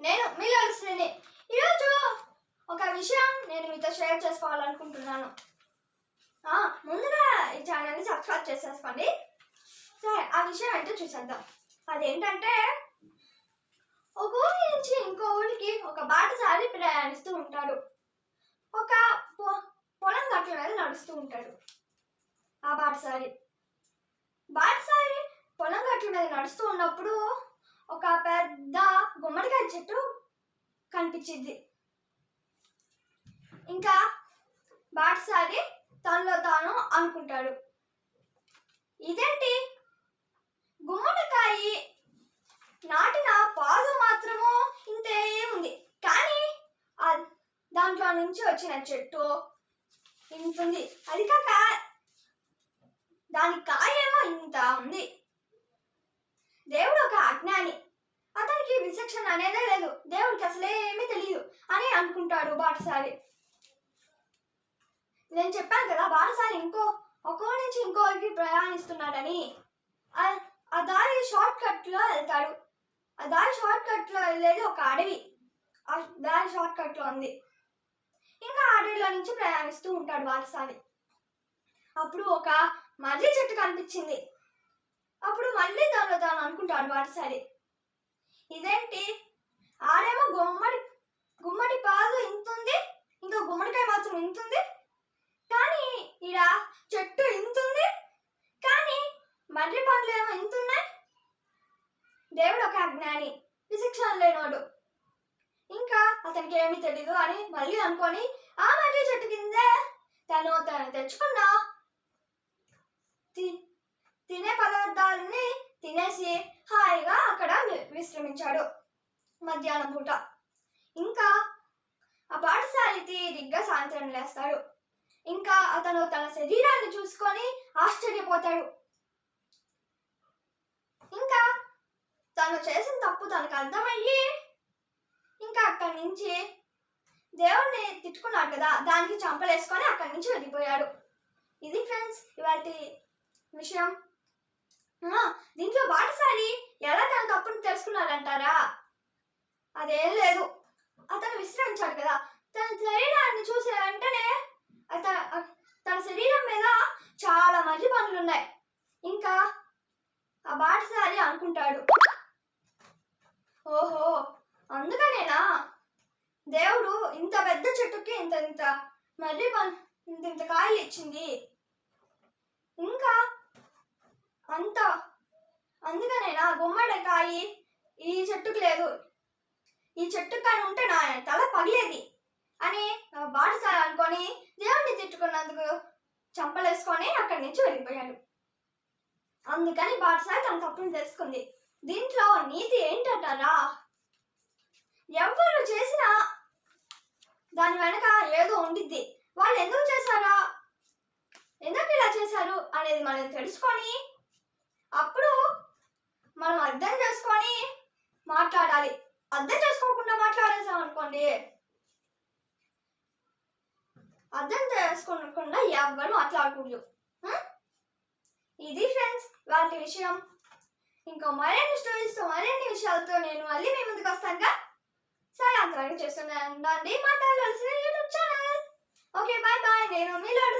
నేను మీలో శ్రీని ఈరోజు ఒక విషయం నేను మీతో షేర్ చేసుకోవాలనుకుంటున్నాను. ముందుగా ఈ ఛానల్ని సబ్స్క్రైబ్ చేసేసుకోండి. సరే ఆ విషయం ఏంటో చూసేద్దాం. అదేంటంటే ఒక ఊరి నుంచి ఇంకో ఊరికి ఒక బాటసారి ప్రయాణిస్తూ ఉంటాడు. ఒక పొ- పొలం గట్ల మీద నడుస్తూ ఉంటాడు ఆ బాటసారి. బాటసారి పొలం గట్ల మీద నడుస్తూ ఉన్నప్పుడు ఒక పెద్ద గుమ్మడికాయ చెట్టు కనిపించింది. ఇంకా బాటసారి తనలో తాను అనుకుంటాడు. ఇదేంటి? గుమ్మడికాయ నాటిన పాదు మాత్రము ఇంతే ఉంది కానీ దాంట్లో నుంచి వచ్చిన చెట్టు ఇంత ఉంది అది కాక దాని కాయేమో ఇంత ఉంది. దేవుడు ఒక అజ్ఞాని. అతనికి విచక్షణ అనేదే లేదు. దేవుడికి అసలే ఏమీ తెలియదు అని అనుకుంటాడు బాటసారి. నేను చెప్పాను కదా బాటసారి ఇంకో ఒక్కో నుంచి ఇంకోరికి ప్రయాణిస్తున్నాడని. ఆ- దారి షార్ట్ కట్లో వెళ్తాడు. ఆ దారి షార్ట్ కట్లో వెళ్ళేది ఒక అడవి. ఆ దారి షార్ట్ కట్లో ఉంది. ఇంకా ఆ అడవిలో నుంచి ప్రయాణిస్తూ ఉంటాడు బాటసారి. అప్పుడు ఒక మర్రి చెట్టు కనిపించింది. మళ్ళీ దానిలో తాను అనుకుంటాడు సరే. ఇదేంటి? ఆడేమో గుమ్మడి గుమ్మడి పాదు ఇంతుంది ఇంకా గుమ్మడికాయ మాత్రం ఇంతుంది. కానీ ఈడ చెట్టు ఇంతుంది కానీ మర్రి పండ్లు ఏమో ఇంతున్నాయి. దేవుడు ఒక అజ్ఞాని విశిక్షణ లేనోడు. ఇంకా అతనికి ఏమీ తెలీదు అని మళ్ళీ అనుకొని ఆ మర్రి చెట్టు కిందే తను తను తెచ్చుకున్నా. తినే పదార్థాలని తినేసి హాయిగా అక్కడ విశ్రమించాడు మధ్యాహ్నం పూట. ఇంకా ఆ పాఠశాల తీరిగ్గా సాయంత్రం లేస్తాడు. ఇంకా అతను తన శరీరాన్ని చూసుకొని ఆశ్చర్యపోతాడు. ఇంకా తను చేసిన తప్పు తనకు అర్థమయ్యి ఇంకా అక్కడి నుంచి దేవుణ్ణి తిట్టుకున్నాడు కదా దానికి చంపలేసుకొని అక్కడి నుంచి వెళ్ళిపోయాడు. ఇది ఫ్రెండ్స్ ఇవాటి విషయం. దీంట్లో బాటసారి ఎలా తన తప్పును తెలుసుకున్నాడంటారా? అదేం లేదు. అతను విశ్రమించాడు కదా. తన శరీరాన్ని చూసిన వెంటనే అతన తన శరీరం మీద చాలా మంచి పనులు ఉన్నాయి ఇంకా ఆ బాటసారి అనుకుంటాడు. ఓహో అందుకనేనా? దేవుడు ఇంత పెద్ద చెట్టుకి ఇంత ఇంత మర్రి ఇంత ఇంత కాయలు ఇచ్చింది. ఇంకా అంత. అందుకనేనా గుమ్మడికాయ ఈ చెట్టుకు లేదు. ఈ చెట్టు కానీ ఉంటే నా తల పగిలేది అని బాటసారి అనుకొని దేవుడిని తిట్టుకున్నందుకు చంపలేసుకొని అక్కడి నుంచి వెళ్ళిపోయాడు. అందుకని బాటసారి తన తప్పుని తెలుసుకుంది. దీంట్లో నీతి ఏంటంటారా? ఎవరు చేసినా దాని వెనక ఏదో ఉండిద్ది. వాళ్ళు ఎందుకు చేశారా? ఎందుకు ఇలా చేశారు అనేది మనం తెలుసుకొని అప్పుడు మనం అర్థం చేసుకొని మాట్లాడాలి. అర్థం చేసుకోకుండా మాట్లాడేసాం అనుకోండి. అర్థం చేసుకోకుండా ఎవ్వరు మాట్లాడకూడదు. ఇది ఫ్రెండ్స్ వాటి విషయం. ఇంకా మరిన్ని స్టోరీస్తో మరిన్ని విషయాలతో నేను మళ్ళీ మీ ముందుకు వస్తానుగా. సరే అంతవరకు చేస్తున్నాను మాట్లాడాల్సిన YouTube channel okay bye bye నేను మీ లోడు